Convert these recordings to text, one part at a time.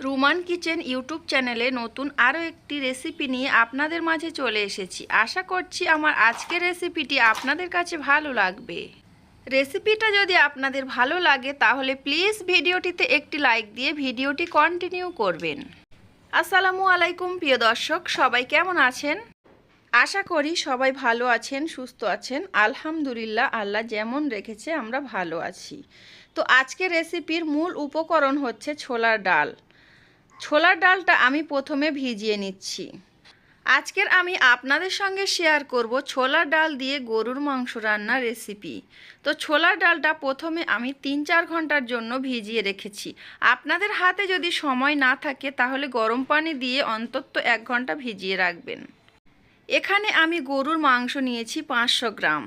Ruman kitchen YouTube চ্যানেলে নতুন আরও একটি রেসিপি নিয়ে আপনাদের মাঝে চলে এসেছি। আশা করছি আমার আজকের রেসিপিটি আপনাদের কাছে ভালো লাগবে। রেসিপিটা যদি আপনাদের ভালো লাগে, তাহলে প্লিজ ভিডিওটিতে একটি লাইক দিয়ে ভিডিওটি কন্টিনিউ করবেন। আসসালামু আলাইকুম, প্রিয় দর্শক, সবাই কেমন আছেন? আশা করি সবাই ভালো আছেন, সুস্থ আছেন। আলহামদুলিল্লাহ, আল্লাহ যেমন রেখেছে, আমরা ভালো আছি। তো আজকের রেসিপির মূল উপকরণ হচ্ছে ছোলার ডাল। ছোলার ডালটা আমি প্রথমে ভিজিয়ে নিচ্ছি। আজকের আমি আপনাদের সঙ্গে শেয়ার করব ছোলার ডাল দিয়ে গরুর মাংস রান্নার রেসিপি। তো ছোলার ডালটা প্রথমে আমি তিন চার ঘণ্টার জন্য ভিজিয়ে রেখেছি। আপনাদের হাতে যদি সময় না থাকে তাহলে গরম পানি দিয়ে অন্তত এক ঘণ্টা ভিজিয়ে রাখবেন। এখানে আমি গরুর মাংস নিয়েছি পাঁচশো গ্রাম।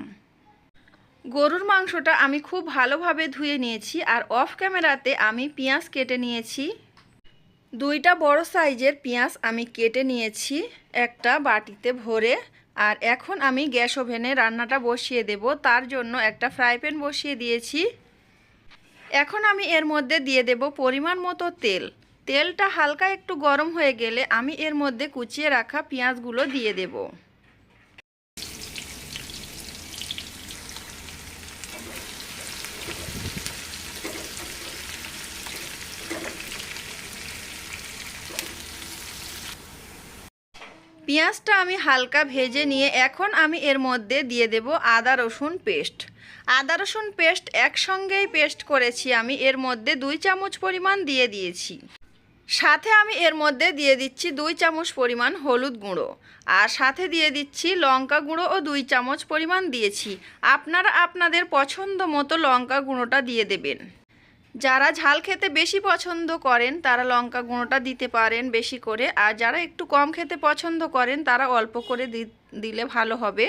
গরুর মাংসটা আমি খুব ভালোভাবে ধুয়ে নিয়েছি আর অফ ক্যামেরাতে আমি পেঁয়াজ কেটে নিয়েছি। দুইটা বড় সাইজের পেঁয়াজ আমি কেটে নিয়েছি, একটা বাটিতে ভরে। আর এখন আমি গ্যাস ওভেনে রান্নাটা বসিয়ে দেব, তার জন্য একটা ফ্রাই প্যান বসিয়ে দিয়েছি। এখন আমি এর মধ্যে দিয়ে দেব পরিমাণ মতো তেল। তেলটা হালকা একটু গরম হয়ে গেলে আমি এর মধ্যে কুচিয়ে রাখা পেঁয়াজগুলো দিয়ে দেব। পেঁয়াজটা আমি হালকা ভেজে নিয়ে এখন আমি এর মধ্যে দিয়ে দেব আদা রসুন পেস্ট। আদা রসুন পেস্ট একসঙ্গেই পেস্ট করেছি আমি, এর মধ্যে দুই চামচ পরিমাণ দিয়ে দিয়েছি। সাথে আমি এর মধ্যে দিয়ে দিচ্ছি দুই চামচ পরিমাণ হলুদ গুঁড়ো আর সাথে দিয়ে দিচ্ছি লঙ্কা গুঁড়ো ও দুই চামচ পরিমাণ দিয়েছি। আপনারা আপনাদের পছন্দ মতো লঙ্কা গুঁড়োটা দিয়ে দেবেন। যারা ঝাল খেতে বেশি পছন্দ করেন, তারা লঙ্কা গুঁড়োটা দিতে পারেন বেশি করে। আর যারা একটু কম খেতে পছন্দ করেন, তারা অল্প করে দিলে ভালো হবে।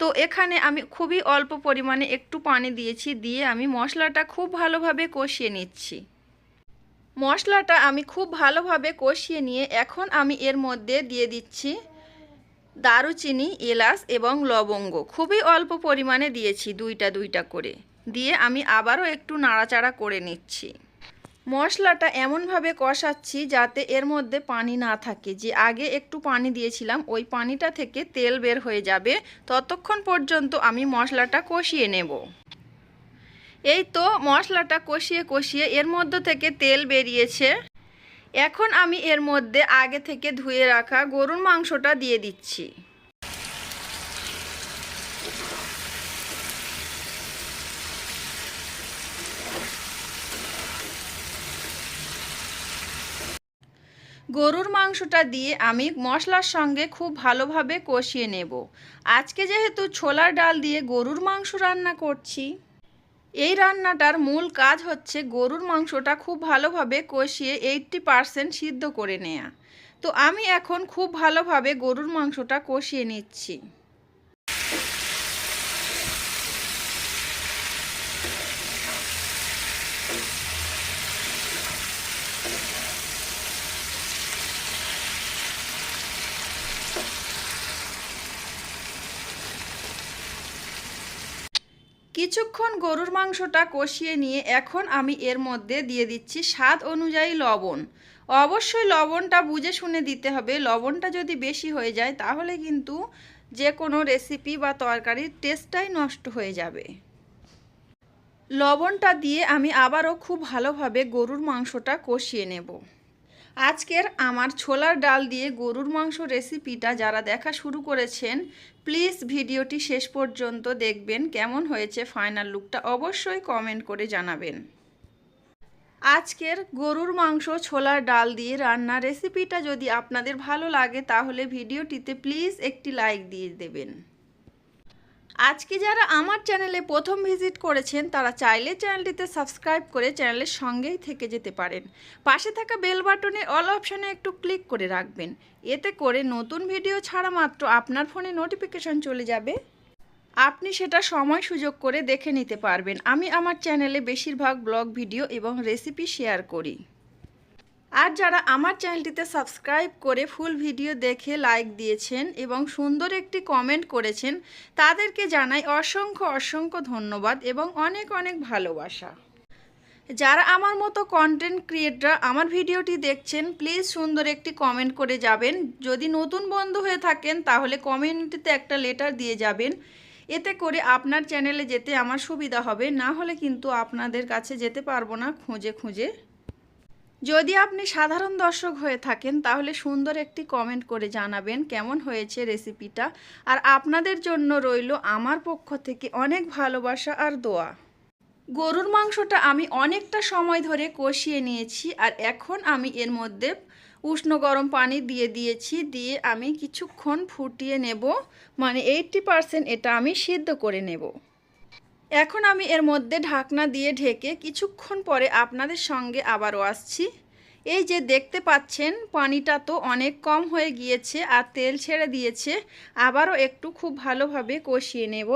তো এখানে আমি খুবই অল্প পরিমাণে একটু পানি দিয়েছি, দিয়ে আমি মশলাটা খুব ভালোভাবে কষিয়ে নিচ্ছি। মশলাটা আমি খুব ভালোভাবে কষিয়ে নিয়ে এখন আমি এর মধ্যে দিয়ে দিচ্ছি দারুচিনি, এলাচ এবং লবঙ্গ। খুবই অল্প পরিমাণে দিয়েছি দুইটা দুইটা করে। দিয়ে আমি আবারও একটু নাড়াচাড়া করে নিচ্ছি। মশলাটা এমনভাবে কষাচ্ছি যাতে এর মধ্যে পানি না থাকে। যে আগে একটু পানি দিয়েছিলাম, ওই পানিটা থেকে তেল বের হয়ে যাবে। ততক্ষণ পর্যন্ত আমি মশলাটা কষিয়ে নেব। এই তো মশলাটা কষিয়ে কষিয়ে এর মধ্য থেকে তেল বেরিয়েছে। এখন আমি এর মধ্যে আগে থেকে ধুয়ে রাখা গরুর মাংসটা দিয়ে দিচ্ছি। গরুর মাংসটা দিয়ে আমি মশলার সঙ্গে খুব ভালোভাবে কষিয়ে নেব। আজকে যেহেতু ছোলার ডাল দিয়ে গরুর মাংস রান্না করছি, এই রান্নাটার মূল কাজ হচ্ছে গরুর মাংসটা খুব ভালোভাবে কষিয়ে এইটটি পারসেন্ট সিদ্ধ করে নেয়া। তো আমি এখন খুব ভালোভাবে গরুর মাংসটা কষিয়ে নিচ্ছি। কিছুক্ষণ গরুর মাংসটা কষিয়ে নিয়ে এখন আমি এর মধ্যে দিয়ে দিচ্ছি স্বাদ অনুযায়ী লবণ। অবশ্যই লবণটা বুঝে শুনে দিতে হবে। লবণটা যদি বেশি হয়ে যায়, তাহলে কিন্তু যে কোনো রেসিপি বা তরকারির টেস্টটাই নষ্ট হয়ে যাবে। লবণটা দিয়ে আমি আবারও খুব ভালোভাবে গরুর মাংসটা কষিয়ে নেব। আজকের আমার ছোলার ডাল দিয়ে গরুর মাংস রেসিপিটা যারা দেখা শুরু করেছেন প্লিজ ভিডিওটি শেষ পর্যন্ত দেখবেন। কেমন হয়েছে ফাইনাল লুকটা অবশ্যই কমেন্ট করে জানাবেন। আজকের গরুর মাংস ছোলার ডাল দিয়ে রান্না রেসিপিটা যদি আপনাদের ভালো লাগে, তাহলে ভিডিওটিতে প্লিজ একটি লাইক দিয়ে দেবেন। আজকে যারা আমার চ্যানেলে প্রথম ভিজিট করেছেন, তারা চাইলে চ্যানেলটিতে সাবস্ক্রাইব করে চ্যানেলের সঙ্গেই থেকে যেতে পারেন। পাশে থাকা বেল বাটনে অল অপশানে একটু ক্লিক করে রাখবেন। এতে করে নতুন ভিডিও ছাড়া মাত্র আপনার ফোনে নোটিফিকেশন চলে যাবে। আপনি সেটা সময় সুযোগ করে দেখে নিতে পারবেন। আমি আমার চ্যানেলে বেশিরভাগ ব্লগ, ভিডিও এবং রেসিপি শেয়ার করি। আর যারা আমার চ্যানেলটিতে সাবস্ক্রাইব করে ফুল ভিডিও দেখে লাইক দিয়েছেন এবং সুন্দর একটি কমেন্ট করেছেন, তাদেরকে জানাই অসংখ্য অসংখ্য ধন্যবাদ এবং অনেক অনেক ভালোবাসা। যারা আমার মতো কন্টেন্ট ক্রিয়েটর আমার ভিডিওটি দেখছেন প্লিজ সুন্দর একটি কমেন্ট করে যাবেন। যদি নতুন বন্ধু হয়ে থাকেন, তাহলে কমিউনিটিতে একটা লেটার দিয়ে যাবেন। এতে করে আপনার চ্যানেলে যেতে আমার সুবিধা হবে। না হলে কিন্তু আপনাদের কাছে যেতে পারব না খুঁজে খুঁজে। যদি আপনি সাধারণ দর্শক হয়ে থাকেন, তাহলে সুন্দর একটি কমেন্ট করে জানাবেন কেমন হয়েছে রেসিপিটা আর আপনাদের জন্য রইল আমার পক্ষ থেকে অনেক ভালোবাসা আর দোয়া। গরুর মাংসটা আমি অনেকটা সময় ধরে কষিয়ে নিয়েছি, আর এখন আমি এর মধ্যে উষ্ণ গরম পানি দিয়ে দিয়েছি, দিয়ে আমি কিছুক্ষণ ফুটিয়ে নেব। মানে এইটটি পারসেন্ট এটা আমি সিদ্ধ করে নেব। এখন আমি এর মধ্যে ঢাকনা দিয়ে ঢেকে কিছুক্ষণ পরে আপনাদের সঙ্গে আবারও আসছি। এই যে দেখতে পাচ্ছেন, পানিটা তো অনেক কম হয়ে গিয়েছে আর তেল ছেড়ে দিয়েছে। আবারও একটু খুব ভালোভাবে কষিয়ে নেব।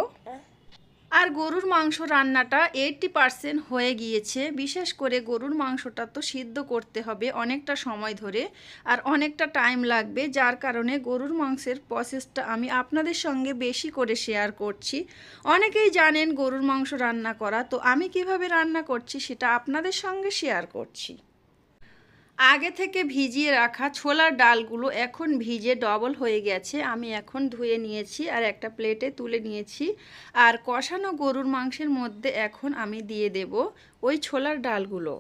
আর গরুর মাংস রান্নাটা এইটটি পারসেন্ট হয়ে গিয়েছে। বিশেষ করে গরুর মাংসটা তো সিদ্ধ করতে হবে অনেকটা সময় ধরে আর অনেকটা টাইম লাগবে। যার কারণে গরুর মাংসের প্রসেসটা আমি আপনাদের সঙ্গে বেশি করে শেয়ার করছি। অনেকেই জানেন গরুর মাংস রান্না করা। তো আমি কীভাবে রান্না করছি সেটা আপনাদের সঙ্গে শেয়ার করছি। আগে থেকে ভিজিয়ে রাখা ছোলার ডালগুলো এখন ভিজে ডবল হয়ে গেছে। আমি এখন ধুয়ে নিয়েছি আর একটা প্লেটে তুলে নিয়েছি। আর কষানো গরুর মাংসের মধ্যে এখন আমি দিয়ে দেব ওই ছোলার ডালগুলো।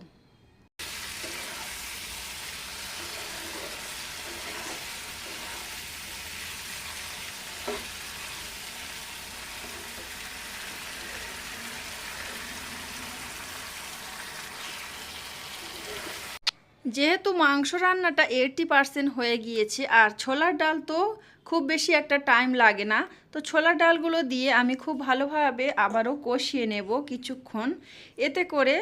যেহেতু মাংস রান্নাটা এইটটি পারসেন্ট হয়ে গিয়েছে, আর ছোলার ডাল তো খুব বেশি একটা টাইম লাগে না, তো ছোলার ডালগুলো দিয়ে আমি খুব ভালোভাবে আবারও কষিয়ে নেব কিছুক্ষণ। এতে করে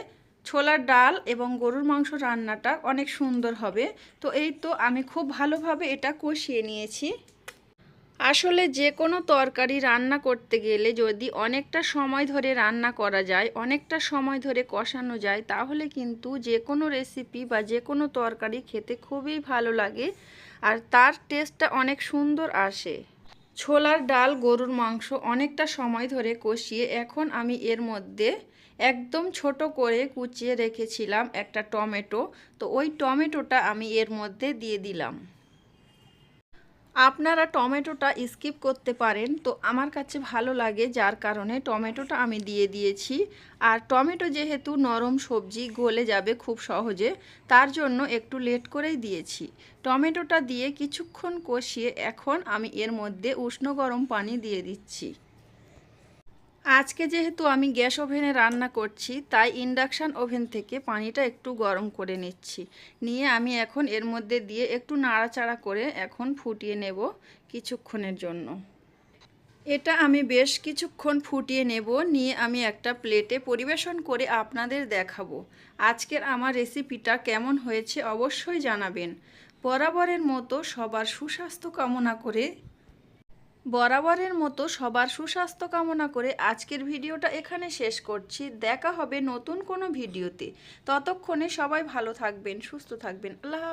ছোলার ডাল এবং গরুর মাংস রান্নাটা অনেক সুন্দর হবে। তো এই তো আমি খুব ভালোভাবে এটা কষিয়ে নিয়েছি। আসলে যে কোনো তরকারি রান্না করতে গেলে যদি অনেকটা সময় ধরে রান্না করা যায়, অনেকটা সময় ধরে কষানো যায়, তাহলে কিন্তু যে কোনো রেসিপি বা যে কোনো তরকারি খেতে খুবই ভালো লাগে আর তার টেস্টটা অনেক সুন্দর আসে। ছোলার ডাল, গরুর মাংস অনেকটা সময় ধরে কষিয়ে এখন আমি এর মধ্যে একদম ছোট করে কুচিয়ে রেখেছিলাম একটা টমেটো। তো ওই টমেটোটা আমি এর মধ্যে দিয়ে দিলাম। আপনারা টমেটোটা স্কিপ করতে পারেন। তো আমার কাছে ভালো লাগে যার কারণে টমেটোটা আমি দিয়ে দিয়েছি। আর টমেটো যেহেতু নরম সবজি, গলে যাবে খুব সহজে, তার জন্য একটু লেট করেই দিয়েছি। টমেটোটা দিয়ে কিছুক্ষণ কষিয়ে এখন আমি এর মধ্যে উষ্ণ গরম পানি দিয়ে দিচ্ছি। আজকে যেহেতু আমি গ্যাস ওভেনে রান্না করছি, তাই ইন্ডাকশান ওভেন থেকে পানিটা একটু গরম করে নিচ্ছি। নিয়ে আমি এখন এর মধ্যে দিয়ে একটু নাড়াচাড়া করে এখন ফুটিয়ে নেব কিছুক্ষণের জন্য। এটা আমি বেশ কিছুক্ষণ ফুটিয়ে নেব, নিয়ে আমি একটা প্লেটে পরিবেশন করে আপনাদের দেখাবো। আজকের আমার রেসিপিটা কেমন হয়েছে অবশ্যই জানাবেন। বরাবরের মতো সবার সুস্বাস্থ্য কামনা করে বরাবরের মতো সবার সুস্বাস্থ্য কামনা করে আজকের ভিডিওটা এখানে শেষ করছি। দেখা হবে নতুন কোনো ভিডিওতে। ততক্ষণে সবাই ভালো থাকবেন, সুস্থ থাকবেন। আল্লাহ।